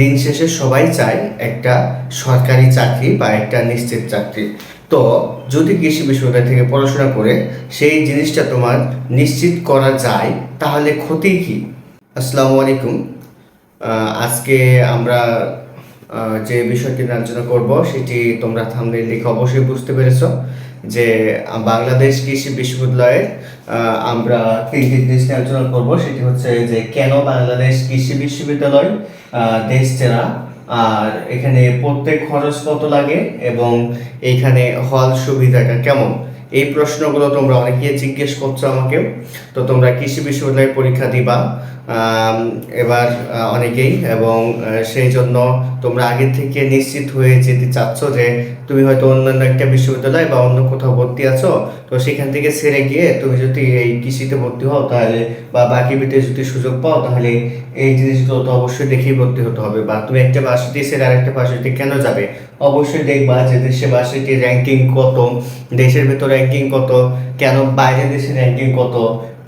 দিন শেষে সবাই চায় একটা সরকারি চাকরি বা একটা নিশ্চিত চাকরি। তো যদি কৃষি বিশ্ববিদ্যালয় থেকে পড়াশোনা করে সেই জিনিসটা তোমার নিশ্চিত করা যায়, তাহলে ক্ষতি কী? আসসালামু আলাইকুম। আজকে আমরা যে বিষয়টি আলোচনা করব, সেটি তোমরা থামলে লিখে অবশ্যই বুঝতে পেরেছ যে বাংলাদেশ কৃষি বিশ্ববিদ্যালয়ের আমরা তিনটি জিনিস নিয়ে আলোচনা করব। সেটি হচ্ছে যে, কেন বাংলাদেশ কৃষি বিশ্ববিদ্যালয় দেশ চেনা? আর এখানে প্রত্যেক খরচ কত লাগে এবং এখানে হল সুবিধাটা কেমন? এই প্রশ্নগুলো তোমরা অনেকে জিজ্ঞেস করছ আমাকে। তো তোমরা কৃষি বিশ্ববিদ্যালয়ের পরীক্ষা দিবা এবার অনেকেই এবং সেই জন্য তোমরা আগে থেকে নিশ্চিত হয়ে যেতে চাচ্ছ যে তুমি হয়তো অন্যান্য একটা বিশ্ববিদ্যালয় বা অন্য কোথাও ভর্তি আছো, তো সেখান থেকে ছেড়ে গিয়ে তুমি যদি এই কৃষিতে ভর্তি হও তাহলে বা বাকি বিতে যদি সুযোগ পাও তাহলে এই জিনিসগুলো তো অবশ্যই দেখেই ভর্তি হতে হবে বা তুমি একটা ভার্সিটি ছেড়ে আরেকটা ভার্সিটি কেন যাবে? অবশ্যই দেখবা যে দেশে ভার্সিটির র্যাঙ্কিং কত, দেশের ভেতর র্যাঙ্কিং কত, কেন বাইরের দেশের র্যাঙ্কিং কত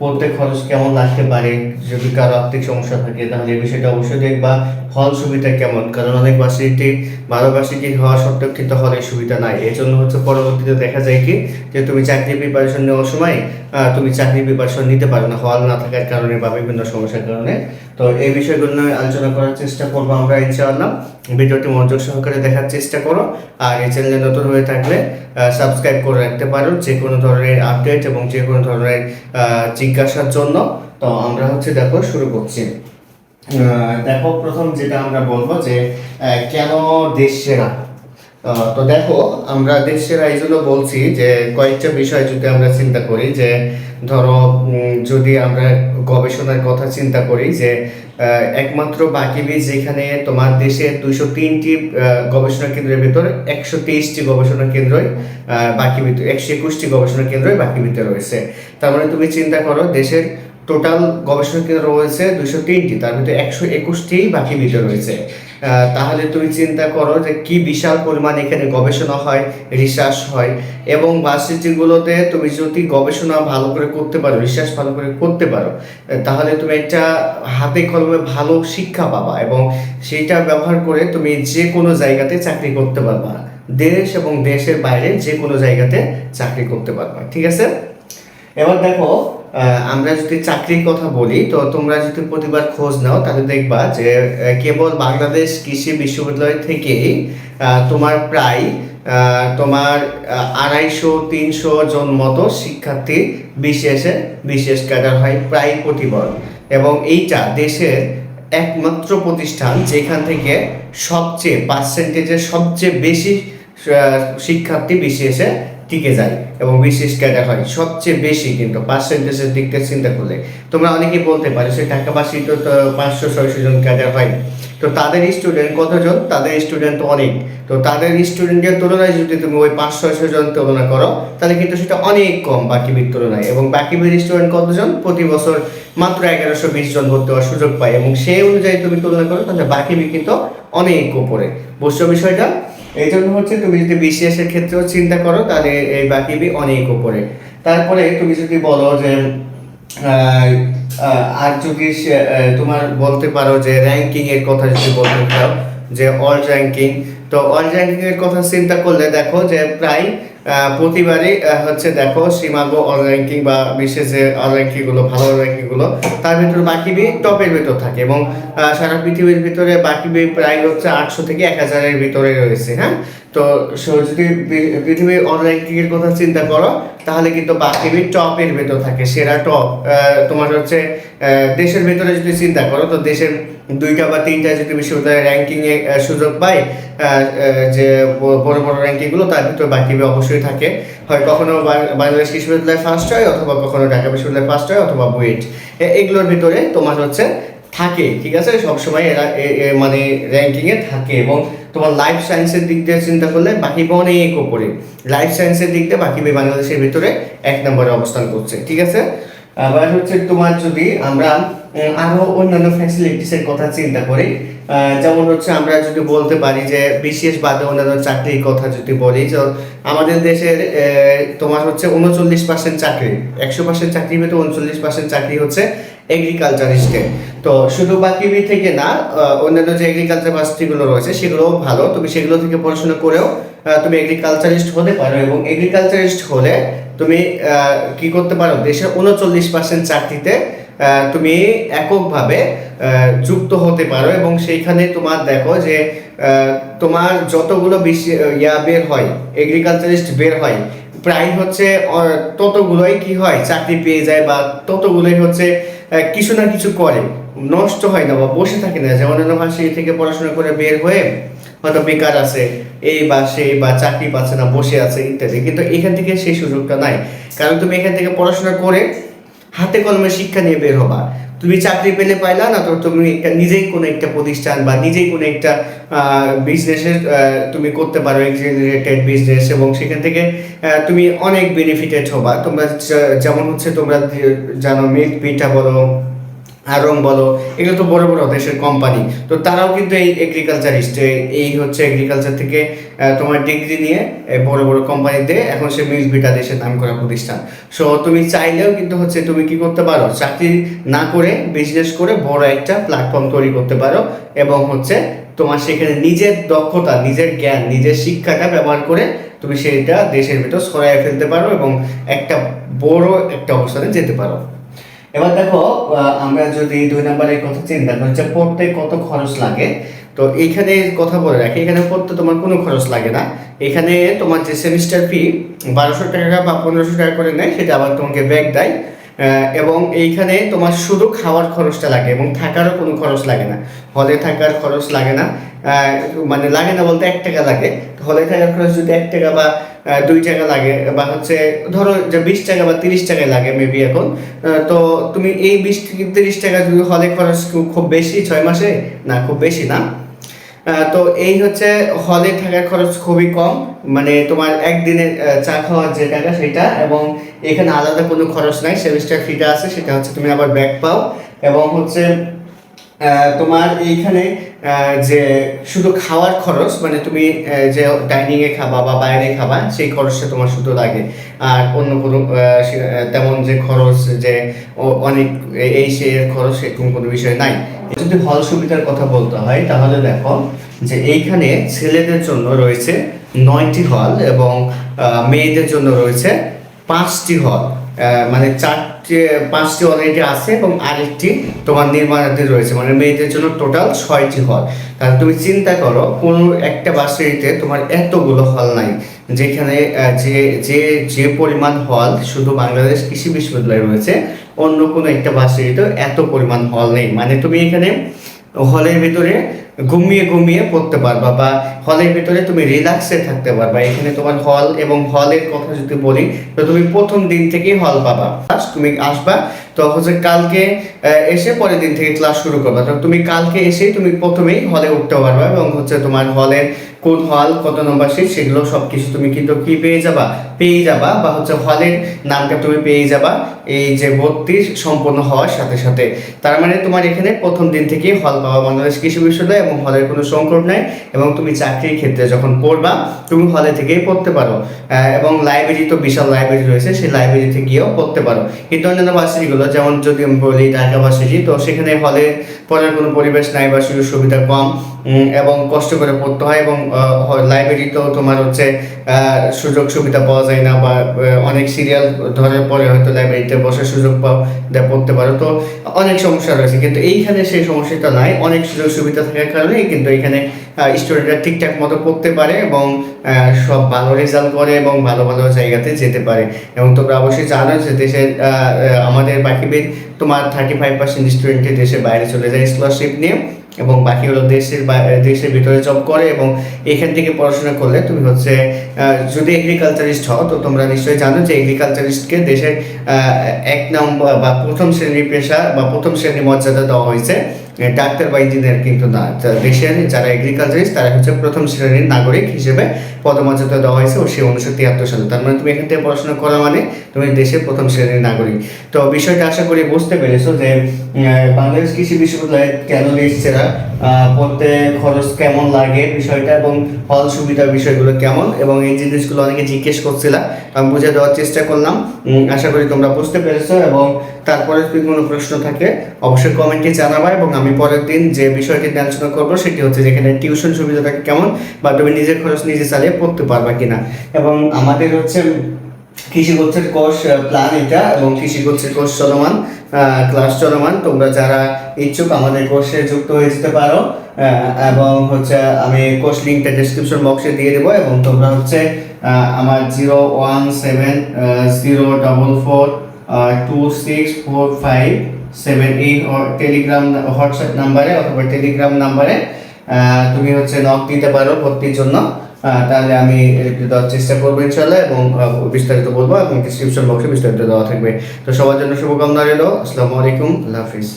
পড়তে খরচ কেমন লাগতে পারে? যদি কারও আর্থিক সমস্যা থাকে, তাহলে বিষয়টা অবশ্যই দেখবা। হল সুবিধা কেমন? কারণ অনেক ভার্সিটি ভালো ভার্সিটি হওয়া সত্ত্বেও কিন্তু হলের সুবিধা নাই। এই জন্য হচ্ছে পরবর্তীতে দেখা যায় কি, যে তুমি চাকরি প্রিপারেশন নেওয়ার সময় তুমি চাকরি প্রিপারেশন নিতে পারো না, হল না থাকার কারণে বা বিভিন্ন সমস্যার কারণে। তো এই বিষয়গুলো নিয়ে আলোচনা করার চেষ্টা করব আমরা, ইনশাআল্লাহ। ভিডিওটি মনোযোগ সহকারে দেখার চেষ্টা করো। আর এই চ্যানেলে নতুন হয়ে থাকলে সাবস্ক্রাইব করে রাখতে পারো। যে কোনো ধরনের আপডেট এবং যে কোনো ধরনের জিজ্ঞাসার জন্য তো আমরা হচ্ছে দেখো শুরু করছি। দেখো প্রথম যেটা আমরা বলব যে কেন দেশ সেরা? তো দেখো, আমরা দেশ সেরা এই জন্য বলছি যে, কয়েকটা বিষয় যদি আমরা চিন্তা করি যে, ধরো যদি আমরা গবেষণার কথা চিন্তা করি যে একমাত্র বাকি বীজ যেখানে তোমার দেশে দুইশো তিনটি গবেষণা কেন্দ্রের ভেতর একশো তেইশটি গবেষণা কেন্দ্রই বাকি ভিতরে একশো একুশটি গবেষণা কেন্দ্রই বাকি ভিতরে রয়েছে। তার মানে তুমি চিন্তা করো, দেশের টোটাল গবেষণা কেন্দ্র রয়েছে দুশো তিনটি, তার ভিতরে একশো একুশটি বাকি ভিতরে রয়েছে। তাহলে তুমি চিন্তা করো যে কি বিশাল পরিমাণ এখানে গবেষণা হয় রিসার্চ হয়, এবং ভার্সিটিগুলোতে তুমি যদি গবেষণা ভালো করে করতে পারো রিসার্চ ভালো করে করতে পারো, তাহলে তুমি একটা হাতে কলমে ভালো শিক্ষা পাবা এবং সেইটা ব্যবহার করে তুমি যে কোনো জায়গাতে চাকরি করতে পারবা। দেশ এবং দেশের বাইরে যে কোনো জায়গাতে চাকরি করতে পারবা। ঠিক আছে? এবার দেখো আমরা যদি চাকরির কথা বলি, তো তোমরা যদি প্রতিবার খোঁজ নাও, তাহলে দেখবা যে কেবল বাংলাদেশ কৃষি বিশ্ববিদ্যালয় থেকেই তোমার প্রায় তোমার আড়াইশো, তিনশো জন মতো শিক্ষার্থী বিশেষে বিশেষ ক্যাডার হয় প্রায় প্রতিবার। এবং এইটা দেশের একমাত্র প্রতিষ্ঠান যেখান থেকে সবচেয়ে পার্সেন্টেজের সবচেয়ে বেশি শিক্ষার্থী বিশেষে টিকে যায় এবং বিশেষ ক্যাডার হয়। সবচেয়ে বেশি কিন্তু পার্সেন্টেজের দিকটা চিন্তা করলে। তোমরা অনেকেই বলতে পারো সে তো তো পাঁচশো, ছয়শো জন ক্যাডার হয়। তো তাদের স্টুডেন্ট কতজন? তাদের স্টুডেন্ট অনেক। তো তাদের স্টুডেন্টের তুলনায় যদি তুমি ওই পাঁচ ছয়শো জন তুলনা করো, তাহলে কিন্তু সেটা অনেক কম বাকিবির তুলনায়। এবং বাকিবির স্টুডেন্ট কতজন? প্রতি বছর মাত্র এগারোশো বিশ জন ভর্তি হওয়ার সুযোগ পায়। এবং সেই অনুযায়ী তুমি তুলনা করো, তাহলে বাকিবি কিন্তু অনেক উপরে। বুঝছ বিষয়টা? এই জন্য হচ্ছে তুমি যদি বিসিএসের ক্ষেত্রেও চিন্তা করো, তাহলে এই বাকি বি অনেক উপরে। তারপরে তুমি যদি বলো যে আর যদি তোমার বলতে পারো যে র্যাঙ্কিং এর কথা যদি বলতে চাও, যে অল র্যাঙ্কিং তো অল র্যাঙ্কিং এর কথা চিন্তা করলে দেখো যে প্রায় প্রতিবারই হচ্ছে দেখো সীমাগো অল র্যাঙ্কিং বা বিশেষ যে অল র্যাঙ্কিংগুলো ভালো র্যাঙ্কিংগুলো তার ভিতরে বাকি বি টপের ভিতর থাকে এবং সারা পৃথিবীর ভিতরে বাকি বি প্রায় হচ্ছে আটশো থেকে এক হাজারের ভিতরে রয়েছে হ্যাঁ? তো যদি পৃথিবীর অল র্যাঙ্কিং এর কথা চিন্তা করো, তাহলে কিন্তু বাকিবি টপের ভেতর থাকে, সেরা টপ। তোমার হচ্ছে দেশের ভেতরে যদি চিন্তা করো তো দেশের দুইটা বা তিনটা যদি বিশ্ববিদ্যালয়ের র্যাঙ্কিং এ আহ, সুযোগ পায় যে বড় বড় র্যাঙ্কিংগুলো তার ভিতরে বাকিবি অবশ্যই থাকে। হয় কখনো বাংলাদেশ বিশ্ববিদ্যালয় ফার্স্ট হয় অথবা কখনো ঢাকা বিশ্ববিদ্যালয় ফার্স্ট হয় অথবা বুয়েট। এগুলোর ভিতরে তোমার হচ্ছে থাকে ঠিক আছে? সবসময় এরা মানে র্যাঙ্কিংয়ে থাকে এবং তোমার লাইফ সায়েন্সের দিক দিয়ে চিন্তা করলে বাকি অনেক ওপরে লাইফ সায়েন্সের দিক দিয়ে বাকি বাংলাদেশের ভিতরে এক নম্বরে অবস্থান করছে ঠিক আছে? আবার হচ্ছে তোমার যদি আমরা উম, আরও অন্যান্য ফ্যাসিলিটিসের কথা চিন্তা করি যেমন হচ্ছে আমরা যদি বলতে পারি যে বিশেষ বাদে অন্যান্য চাকরির কথা যদি বলি তো আমাদের দেশের তোমার হচ্ছে উনচল্লিশ পার্সেন্ট চাকরি একশো পার্সেন্ট চাকরির ভিতরে উনচল্লিশ পার্সেন্ট চাকরি হচ্ছে এগ্রিকালচারিস্টে তো শুধু বাকিবি থেকে না অন্যান্য যে এগ্রিকালচার ভার্সিটিগুলো রয়েছে সেগুলোও ভালো তবে সেগুলো থেকে পড়াশোনা করেও তুমি এগ্রিকালচারিস্ট হতে পারো এবং এগ্রিকালচারিস্ট হলে তুমি কি করতে পারো? দেশের উনচল্লিশ পার্সেন্ট চাকরিতে তুমি এককভাবে যুক্ত হতে পারো এবং সেইখানে তোমার দেখো যে তোমার যতগুলো বেশি ইয়া বের হয় এগ্রিকালচারিস্ট বের হয়, প্রায় হচ্ছে ততগুলোই কি হয়, চাকরি পেয়ে যায় বা ততগুলোই হচ্ছে কিছু না কিছু করে। নষ্ট হয় না বা বসে থাকে না যে অন্যান্য ভার্সিটি থেকে পড়াশোনা করে বের হয়ে হয়তো বেকার আছে, এই বা সেই বা চাকরি পাচ্ছে না, বসে আছে ইত্যাদি। কিন্তু এখান থেকে সেই সুযোগটা নাই। কারণ তুমি এখান থেকে পড়াশোনা করে হাতে কলমে শিক্ষা নিয়ে বের হবা। তুমি চাকরি পেলে পাইলা না, তো তুমি নিজেই কোনো একটা প্রতিষ্ঠান বা নিজেই কোনো একটা বিজনেসের তুমি করতে পারো রিলেটেড বিজনেস এবং সেখান থেকে তুমি অনেক বেনিফিটেড হবা। তোমরা যেমন হচ্ছে তোমরা জানো মিল্ক পিঠা বলো আরং বলো, এগুলো তো বড় বড় দেশের কোম্পানি তো তারাও কিন্তু এই এগ্রিকালচারিস্ট এই হচ্ছে এগ্রিকালচার থেকে তোমার ডিগ্রি নিয়ে বড় বড় কোম্পানিতে এখন সে মিল্ক বিটা দেশের নাম করা প্রতিষ্ঠান। সো তুমি চাইলেও কিন্তু হচ্ছে তুমি কি করতে পারো? চাকরি না করে বিজনেস করে বড় একটা প্ল্যাটফর্ম তৈরি করতে পারো এবং হচ্ছে তোমার সেখানে নিজের দক্ষতা, নিজের জ্ঞান, নিজের শিক্ষাটা ব্যবহার করে তুমি সেইটা দেশের ভিতর ছড়াই ফেলতে পারো এবং একটা বড় একটা অবস্থানে যেতে পারো। এবার দেখো আমরা যদি দুই নম্বরের কথা চিন্তা করি যে পড়তে কত খরচ লাগে? তো এখানে কথা বলে রাখি, এখানে পড়তে তোমার কোনো খরচ লাগে না। এখানে তোমার যে সেমিস্টার ফি বারোশো টাকা বা পনেরোশো টাকা করে নেয়, সেটা আবার তোমাকে ব্যাগ দেয়। এবং এইখানে তোমার শুধু খাওয়ার খরচটা লাগে এবং থাকারও কোনো খরচ লাগে না। হলে থাকার খরচ লাগে না। মানে লাগে না বলতে এক টাকা লাগে। হলে থাকার খরচ যদি এক টাকা বা দুই টাকা লাগে বা হচ্ছে ধরো যে বিশ টাকা বা তিরিশ টাকা লাগে মেবি এখন তো তুমি এই বিশ তিরিশ টাকা যদি হলে খরচ খুব- বেশি ছয় মাসে? না, খুব বেশি না। তো এই হচ্ছে হলে থাকার খরচ খুবই কম। মানে তোমার একদিনে চা খাওয়ার যে টাকা সেটা এবং এখানে আলাদা কোনো খরচ নাই। সেমিস্টার ফিটা আছে, সেটা হচ্ছে তুমি আবার ব্যাক পাও। এবং হচ্ছে তোমার এইখানে যে শুধু খাওয়ার খরচ মানে তুমি যে ডাইনিং এ খাবা বা বাইরে খাবা, সেই খরচটা তোমার শুধু লাগে। আর অন্য কোনো তেমন যে খরচ যে অনেক এই সে খরচ সেরকম কোনো বিষয় নাই। যদি হল সুবিধার কথা বলতে হয়, তাহলে দেখো যে এইখানে ছেলেদের জন্য রয়েছে নয়টি হল এবং মেয়েদের জন্য রয়েছে পাঁচটি হল। মানে চারটি পাঁচটি অলরেডি আছে এবং আরেকটি তোমার নির্মাণাধীন রয়েছে মানে মেয়েদের জন্য টোটাল ছয়টি হল তাহলে তুমি চিন্তা করো, কোনো একটা বাসিতে তোমার এতগুলো হল নাই, যেখানে যে যে যে পরিমাণ হল শুধু বাংলাদেশ কৃষি বিশ্ববিদ্যালয়ে রয়েছে, অন্য কোনো একটা বাসিতে এত পরিমাণ হল নেই। মানে তুমি এখানে হলের ভিতরে ঘুমিয়ে ঘুমিয়ে পড়তে পারবা বা হলের ভিতরে তুমি রিল্যাক্সে থাকতে পারবা। এখানে তোমার হল এবং হলের কথা যদি বলি, তো তুমি প্রথম দিন থেকেই হল পাবা। তুমি আসবা, তো হচ্ছে কালকে এসে পরের দিন থেকে ক্লাস শুরু করবা। তো তুমি কালকে এসেই তুমি প্রথমেই হলে উঠতে পারবা এবং হচ্ছে তোমার হলের কোন হল, কত নম্বর সিট সেগুলো সব কিছু তুমি কিন্তু কি পেয়ে যাবা? পেয়ে যাবা বা হচ্ছে হলের নামটা তুমি পেয়ে যাবা এই যে ভর্তি সম্পন্ন হওয়ার সাথে সাথে। তার মানে তোমার এখানে প্রথম দিন থেকেই হল পাওয়া বাংলাদেশ কৃষি বিশ্ববিদ্যালয় এবং হলের কোনো সংকট নাই এবং তুমি চাকরির ক্ষেত্রে যখন পড়বা, তুমি হলে থেকেই পড়তে পারো। এবং লাইব্রেরি তো বিশাল লাইব্রেরি রয়েছে, সেই লাইব্রেরিতে গিয়েও পড়তে পারো। কিন্তু অন্যান্য ভার্সিটিগুলো, যেমন যদি আমি বলি ঢাকা ভার্সিটি, তো সেখানে হলে পড়ার কোনো পরিবেশ নাই বা সুযোগ সুবিধা কম এবং কষ্ট করে পড়তে হয় এবং লাইব্রেরিতেও তোমার হচ্ছে সুযোগ সুবিধা পাওয়া যায় না বা অনেক সিরিয়াল ধরার পরে হয়তো লাইব্রেরিতে বসার সুযোগ পাও পড়তে পারো। তো অনেক সমস্যা রয়েছে, কিন্তু এইখানে সেই সমস্যাটা নাই। অনেক সুযোগ সুবিধা থাকার কারণে কিন্তু এখানে স্টুডেন্টরা ঠিকঠাক মতো পড়তে পারে এবং সব ভালো রেজাল্ট করে এবং ভালো ভালো জায়গাতে যেতে পারে। এবং তোমরা অবশ্যই জানো যে দেশের আমাদের বাকিদের তোমার থার্টি ফাইভ পার্সেন্ট স্টুডেন্টের দেশের বাইরে চলে যায় স্কলারশিপ নিয়ে। এবং বাকি হলো দেশের দেশের ভিতরে জব করে এবং এখান থেকে পড়াশোনা করলে তুমি হচ্ছে যদি এগ্রিকালচারিস্ট হও, তো তোমরা নিশ্চয়ই জানো যে এগ্রিকালচারিস্টকে দেশের এক নম্বর বা প্রথম শ্রেণির পেশা বা প্রথম শ্রেণির মর্যাদা দেওয়া হয়েছে। ডাক্তার বা ইঞ্জিনিয়ার কিন্তু না। দেশের যারা এগ্রিকালচারিস্ট তারা হচ্ছে প্রথম শ্রেণির নাগরিক হিসেবে পদমর্যাদা দেওয়া হয়েছে ও সেই উনিশশো তিয়াত্তর সালে। তার মানে তুমি এখান থেকে পড়াশোনা করা মানে তুমি দেশের প্রথম শ্রেণির নাগরিক। তো বিষয়টা আশা করি বুঝতে পেরেছ যে বাংলাদেশ কৃষি বিশ্ববিদ্যালয়ের দেশ আহ, পড়তে খরচ কেমন লাগে বিষয়টা এবং হল সুবিধার বিষয়গুলো কেমন? এবং এই জিনিসগুলো অনেকে জিজ্ঞেস করছিলাম আমি বুঝে দেওয়ার চেষ্টা করলাম। আশা করি তোমরা বুঝতে পেরেছ এবং তারপরে যদি কোনো প্রশ্ন থাকে, অবশ্যই কমেন্টে জানাবা এবং আমি পরের দিন যে বিষয়টি আলোচনা করব, সেটি হচ্ছে যেখানে টিউশন সুবিধাটা কেমন বা তুমি নিজের খরচ নিজে চালিয়ে পড়তে পারবা কিনা। এবং আমাদের হচ্ছে কৃষি কোর্সের কোর্স প্ল্যান এটা এবং কৃষি কোর্সের কোর্স চলমান ক্লাস চলমান। তোমরা যারা ইচ্ছুক আমাদের কোর্সে যুক্ত হয়ে যেতে পারো এবং হচ্ছে আমি কোর্স লিঙ্কটা ডেসক্রিপশন বক্সে দিয়ে দেবো এবং তোমরা হচ্ছে আমার zero one seven zero double four two six four five seven eight Telegram WhatsApp নাম্বারে অথবা টেলিগ্রাম নাম্বারে তুমি হচ্ছে নক দিতে পারো ভর্তির জন্য। তাহলে আমি দেওয়ার চেষ্টা করব ইনশাল্লাহ এবং বিস্তারিত বলব এবং ডিসক্রিপশন বক্সে বিস্তারিত দেওয়া থাকবে। তো সবার জন্য শুভকামনা রইল। আসসালামু আলাইকুম। আল্লাহ হাফিজ।